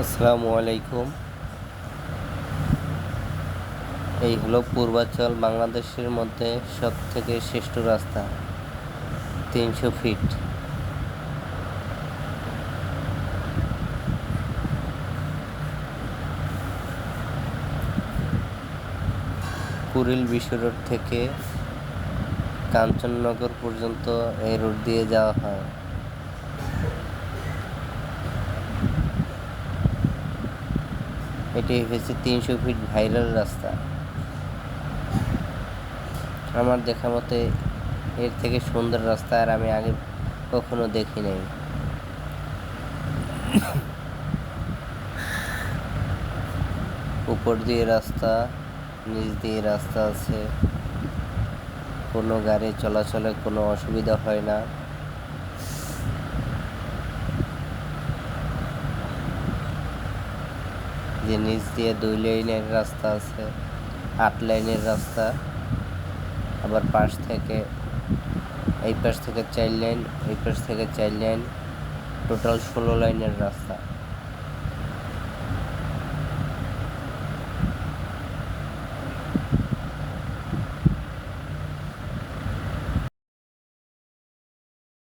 আসসালামু আলাইকুম। এই হলো পূর্বাঞ্চল বাংলাদেশের মধ্যে সব থেকে শ্রেষ্ঠ রাস্তা, তিনশো ফিট। কুরিল বিশ্ব রোড থেকে কাঞ্চননগর পর্যন্ত এই রোড দিয়ে যাওয়া হয়। এটি হচ্ছে তিনশো ফিট ভাইরাল রাস্তা। আমার দেখা মতে এর থেকে সুন্দর রাস্তা আর আমি আগে কখনো দেখি নাই। উপর দিয়ে রাস্তা, নিচ দিয়ে রাস্তা আছে। কোনো গাড়ি চলাচলে কোনো অসুবিধা হয় না। যে নিচ দিয়ে দুই লাইনের রাস্তা আছে, আট লাইনের রাস্তা, আবার পাশ থেকে, এই পাশ থেকে চার লাইন, এই পাশ থেকে চার লাইন, টোটাল ষোলো লাইনের রাস্তা।